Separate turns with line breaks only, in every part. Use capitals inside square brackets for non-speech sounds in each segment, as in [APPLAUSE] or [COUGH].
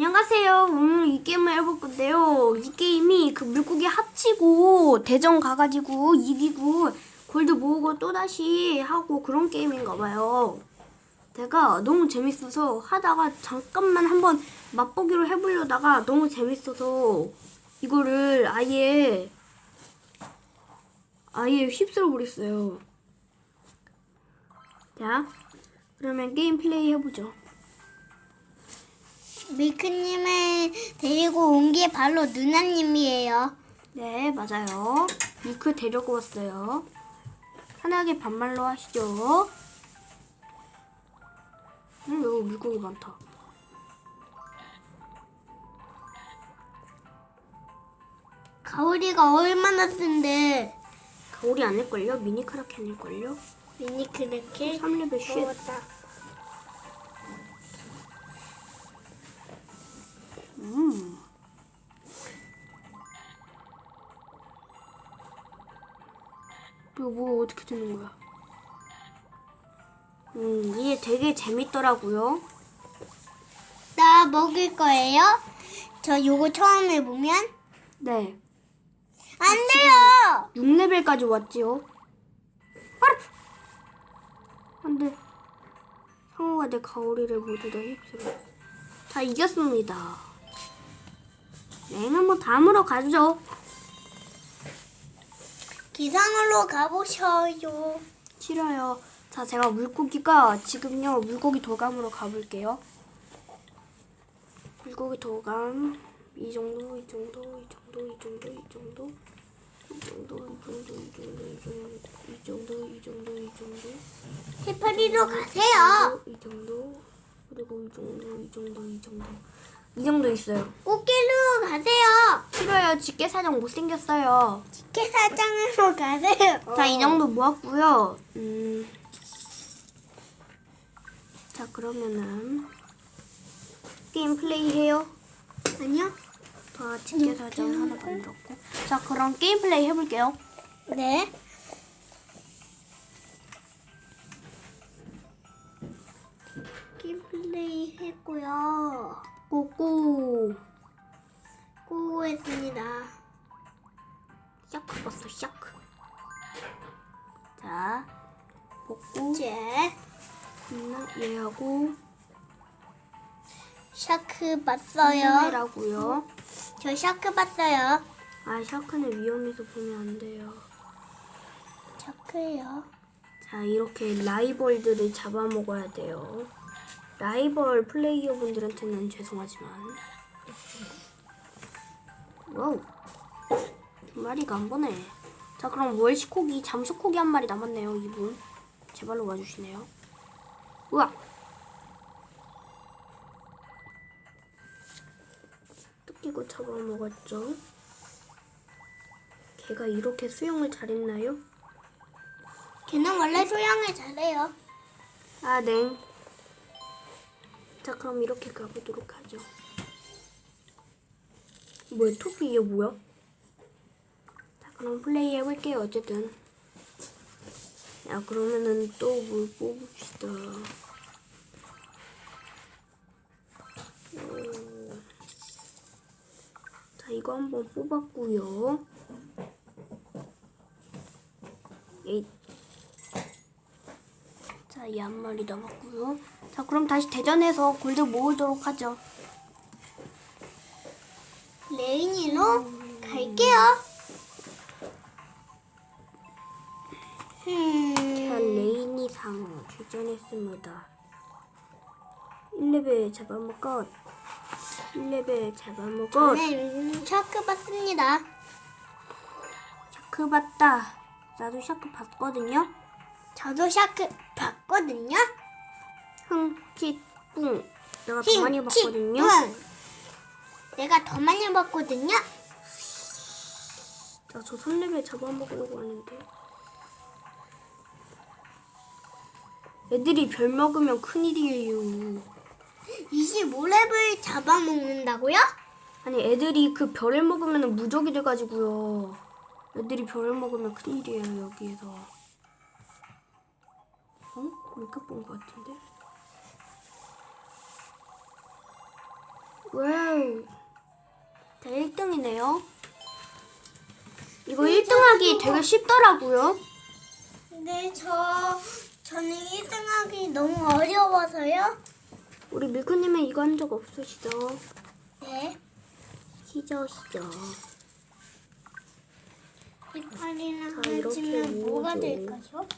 안녕하세요. 오늘 이 게임을 해볼 건데요. 이 게임이 그 물고기 합치고 대전 가가지고 이기고 골드 모으고 또다시 하고 그런 게임인가 봐요. 제가 너무 재밌어서 하다가 잠깐만 한번 맛보기로 해보려다가 너무 재밌어서 이거를 아예 아예 휩쓸어 버렸어요. 자, 그러면 게임 플레이 해보죠.
밀크님을 데리고 온 게 바로 누나님이에요.
네, 맞아요. 밀크 데려고 왔어요. 편하게 반말로 하시죠. 음, 여기 물고기 많다.
가오리가 얼마나 쓴데
가오리 아닐걸요? 미니카라켄일걸요?
미니 크래키
3레벨 쉣.
먹었다.
음. 이거 뭐 어떻게 되는 거야? 음, 이게 되게 재밌더라고요.
나 먹을 거예요? 저 요거 처음 해보면
네.
안 돼요.
6레벨까지 왔지요. 안 돼. 상호가 내 가오리를 모두 다 휩쓸어. 자, 이겼습니다. 네, 한번 다음으로 가죠.
기상으로 가보셔요.
싫어요. 자, 제가 물고기가 지금요, 물고기 도감으로 가볼게요. 물고기 도감. 이 정도, 이 정도, 이 정도, 이 정도, 이 정도. 이 정도, 이 정도, 이 정도, 이 정도, 이 정도, 이 정도, 이 정도.
해파리로 가세요.
이 정도 그리고 이 정도 이 정도 이 정도 이 정도 있어요.
꽃게로 가세요.
싫어요. 집게사장 못생겼어요.
식사장으로 가세요. [LAUGHS]
자, 이 정도 모았고요. 음. 자, 그러면은 게임 플레이 해요.
아니요.
다 집게사장 하나 만들었고. 자, 그럼 게임 플레이 해볼게요.
네.
샤크
봤어요.
라고요.
저 샤크 봤어요.
아, 샤크는 위험해서 보면 안 돼요.
샤크요.
자, 이렇게 라이벌들을 잡아먹어야 돼요. 라이벌 플레이어 분들한테는 죄송하지만. 와우. 두 마리가 안 보네. 자, 그럼 월시코기, 잠수코기 한 마리 남았네요, 이분. 제발로 와주시네요. 우와! 뜯기고 잡아먹었죠. 걔가 이렇게 수영을 잘했나요?
걔는 원래 소양을 잘해요.
아, 네. 자, 그럼 이렇게 가보도록 하죠. 뭐야, 토끼 이게 뭐야? 자, 그럼 플레이 해볼게요, 어쨌든. 야, 그러면은 또 뭘 뽑읍시다. 오. 자, 이거 한번 뽑았고요. 에잇. 자, 이 한 마리 남았고요. 자, 그럼 다시 대전에서 골드 모으도록 하죠.
레인이로 갈게요.
자,
음,
레이니 상어 출전했습니다. 1레벨 잡아먹었. 1레벨 잡아먹었.
저는 샤크 봤습니다.
샤크 봤다. 나도 샤크 봤거든요.
저도 샤크 봤거든요.
흥칫뿡. 내가 더 많이 봤거든요.
응. 내가 더 많이 봤거든요.
자, 저 3레벨 잡아먹으려고 하는데. 애들이 별 먹으면 큰일이에요.
25렙을 잡아먹는다고요?
아니 애들이 그 별을 먹으면 무적이 돼가지고요. 애들이 별을 먹으면 큰일이에요 여기에서. 어? 이렇게 본것 같은데? 와우. 자, 1등이네요. 이거 1등하기 되게 쉽더라고요.
근데 저 저는 1등하기 너무 어려워서요.
우리 밀크님은 이거 한 적 없으시죠?
네.
시죠, 시죠. 자, 이렇게
하지면 뭐가
모으죠.
될까요?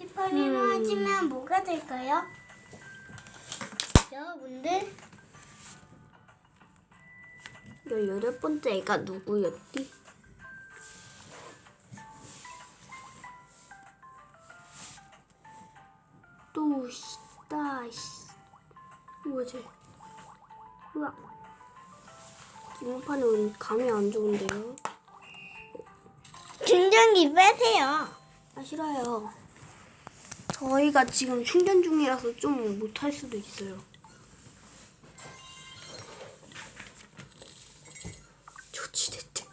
이파리는
음.
하지면 뭐가 될까요? 여러분들
18번째 애가 누구였지? 뭐지? 우와. 기본판은 감이 안 좋은데요?
충전기 빼세요.
아, 싫어요. 저희가 지금 충전 중이라서 좀 못할 수도 있어요. 조치됐대.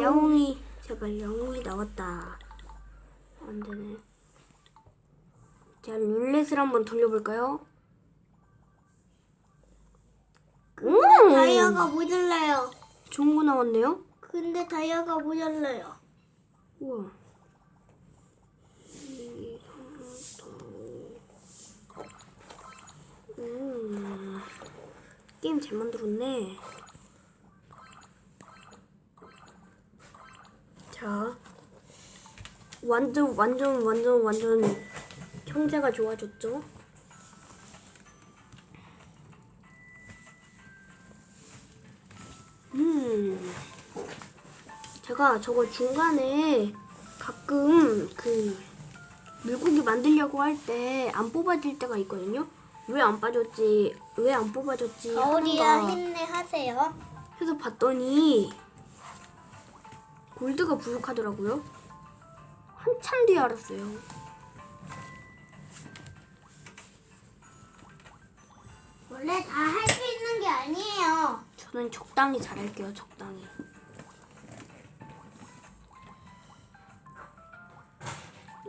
야옹이, 제발 야옹이 나왔다. 안 되네. 자, 룰렛을 한번 돌려볼까요? 오!
다이아가 모자라요.
좋은 거 나왔네요?
근데 다이아가 모자라요.
우와. 음, 게임 잘 만들었네. 자, 완전 완전 완전 완전 형제가 좋아졌죠? 음. 제가 저거 중간에 가끔 그 물고기 만들려고 할 때 안 뽑아질 때가 있거든요. 왜 안 빠졌지? 왜 안 뽑아졌지?
가오리야
하는가
힘내 하세요.
해서 봤더니 골드가 부족하더라고요. 한참 뒤에 알았어요.
원래 다 할 수 있는 게 아니에요.
저는 적당히 잘할게요. 적당히.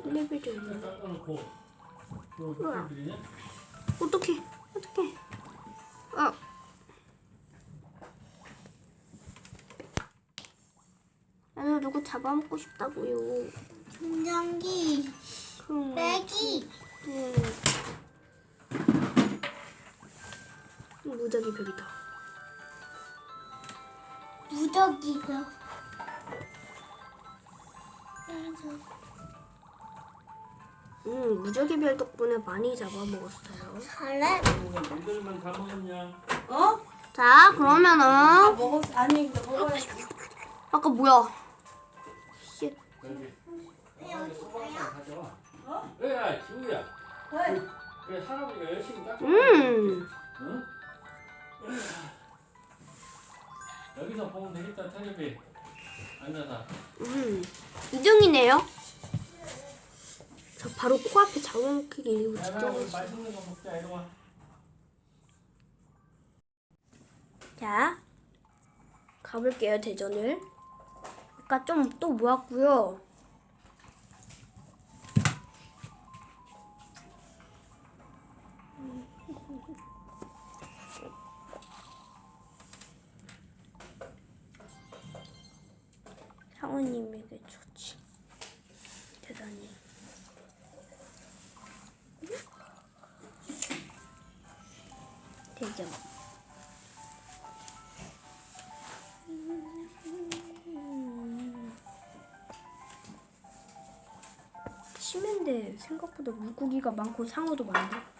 레벨 좀.
깎아놓고 또
어떡해 어떡해 아 나도 누구 잡아먹고 싶다고요
충전기
그럼
빼기.
음. 무작위 별이다
무적이요.
음 무작위 별 덕분에 많이 잡아먹었어요
잘해.
니들만 다 먹었냐?
어?
자 그러면은
먹었 아니 이제 먹어야지.
아까 뭐야 씨
여기 여기 소방차 가져와 어? 야 지우야
왜?
그래 할아버지가 열심히 깎아
음.
보면 되겠다 테레비 앉아서
음, 2등이네요. 저 바로 코앞에 잡아먹히기 일부
야 우리
직전이었어.
맛있는 거 먹자 이리 와
자, 가볼게요, 대전을. 아까 좀 또 모았고요. 상우님에게 좋지. 대단히. 대전. 심한데 생각보다 물고기가 많고 상어도 많네.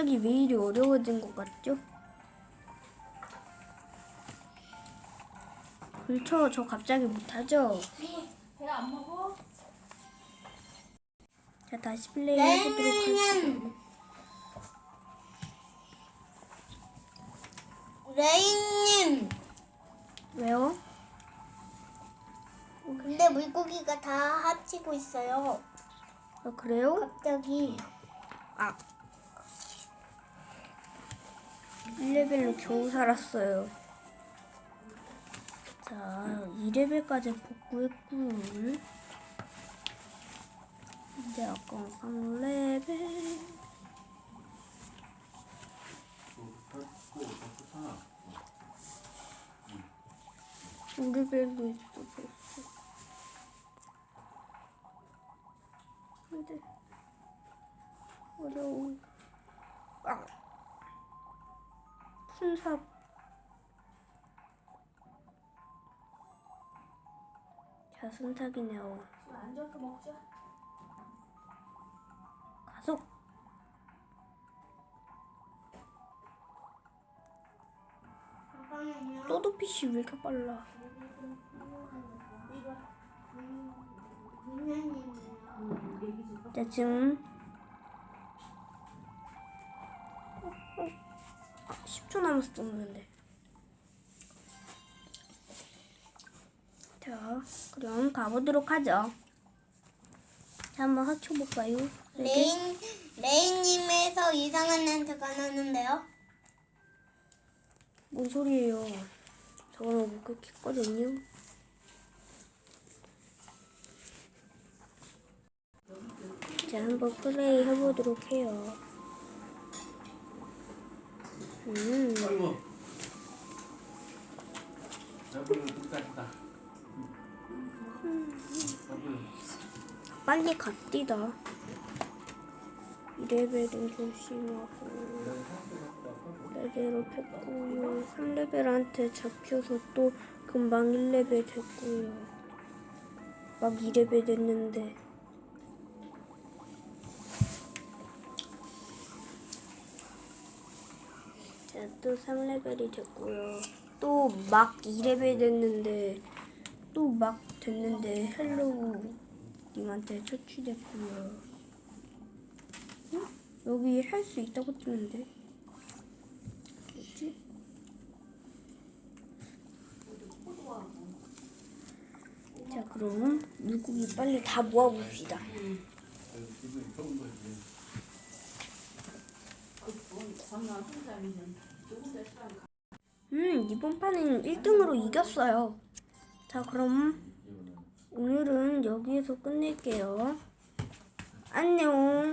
갑자기 왜 이리 어려워진 것 같죠? 그렇죠. 저 갑자기 못하죠.
배안 먹어?
자 다시 플레이 해보도록 할게요.
레인님.
왜요?
근데 물고기가 다 합치고 있어요.
아 그래요?
갑자기.
아 1레벨로 겨우 살았어요. 자, 2레벨까지 복구했고 이제 아까 3레벨.
그거 좋잖아.
5레벨도 있어 벌써 근데 어려워 아 순삽 자 순삭이네요
먹자.
가속
잠깐만요.
또도피쉬 왜 이렇게 빨라. 자 지금 10초 남았었는데 자 그럼 가보도록 하죠 자 한번 합쳐볼까요? 네 개?
레인 레인님에서 이상한 냄새가 나는데요.
뭔 소리예요 저거는 목격했거든요 자 한번 플레이 해보도록 해요 음
아이고.
빨리 갑디다. 2레벨은 조심하고 레벨로 뺐고요. 3레벨한테 잡혀서 또 금방 1레벨 됐고요. 막 2레벨 됐는데 자, 또 3레벨이 됐고요. 또 막 2레벨 됐는데 또 막 됐는데 헬로우 님한테 처치됐고요. 응? 여기 할 수 있다고 뜨는데 뭐지? 자 그럼 물고기 빨리 다 모아봅시다.
사람
음 이번 판은 1등으로 이겼어요. 자 그럼. 오늘은 여기에서 끝낼게요. 안녕.